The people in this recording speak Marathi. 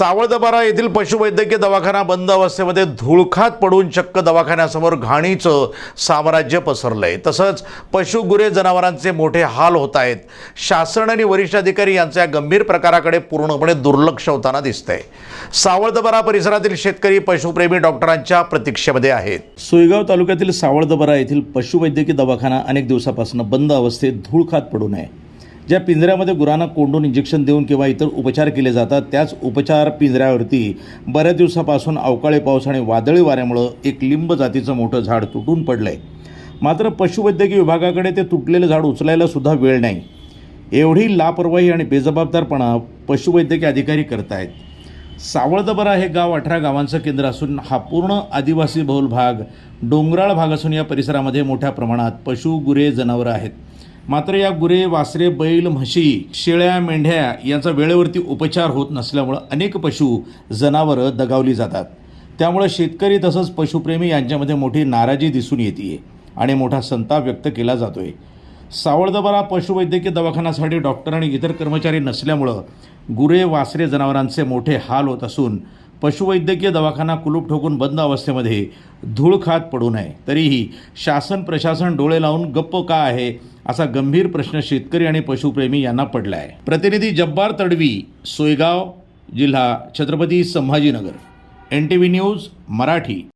सावळदबारा येथील पशुवैद्यकीय दवाखाना बंद अवस्थेमध्ये धुळखात पडून चक्क दवाखान्यासमोर घाणीचं साम्राज्य पसरलंय. तसंच पशु गुरे जनावरांचे मोठे हाल होत आहेत. शासन आणि वरिष्ठ अधिकारी यांच्या गंभीर प्रकाराकडे पूर्णपणे दुर्लक्ष होताना दिसतंय. सावळदबारा परिसरातील शेतकरी पशुप्रेमी डॉक्टरांच्या प्रतीक्षेमध्ये आहेत. सोयगाव तालुक्यातील सावळदबरा येथील पशुवैद्यकीय दवाखाना अनेक दिवसापासून बंद अवस्थेत धूळखात पडून आहे. ज्या पिंजऱ्यामध्ये गुरांना कोंडून इंजेक्शन देऊन किंवा इतर उपचार केले जातात त्याच उपचार पिंजऱ्यावरती बऱ्याच दिवसापासून अवकाळी पाऊस आणि वादळी वाऱ्यामुळं एक लिंब जातीचं मोठं झाड तुटून पडलंय. मात्र पशुवैद्यकीय विभागाकडे ते तुटलेलं झाड उचलायला सुद्धा वेळ नाही. एवढी लापरवाही आणि बेजबाबदारपणा पशुवैद्यकीय अधिकारी करतायत. सावळदबरा हे गाव अठरा गावांचं केंद्र असून हा पूर्ण आदिवासी बहुल भाग डोंगराळ भाग असून या परिसरामध्ये मोठ्या प्रमाणात पशु गुरे जनावरं आहेत. मात्र या गुरे वासरे बैल म्हशी शेळ्या मेंढ्या यांचा वेळेवरती उपचार होत नसल्यामुळं अनेक पशु जनावरं दगावली जातात. त्यामुळे शेतकरी तसंच पशुप्रेमी यांच्यामध्ये मोठी नाराजी दिसून येते आणि मोठा संताप व्यक्त केला जातोय. सावळदबारा पशुवैद्यकीय दवाखान्यासाठी डॉक्टर आणि इतर कर्मचारी नसल्यामुळं गुरे वासरे जनावरांचे मोठे हाल होत असून पशुवैद्यकीय दवाखाना कुलूप ठोकून बंद अवस्थेमध्ये धूळ खात पडू नये. तरीही शासन प्रशासन डोळे लावून गप्प का आहे? असा गंभीर प्रश्न शेतकरी आणि पशुप्रेमी यांना पडला आहे प्रतिनिधी जब्बार तडवी सोयगाव जिल्हा Chhatrapati Sambhajinagar. N T V news Marathi.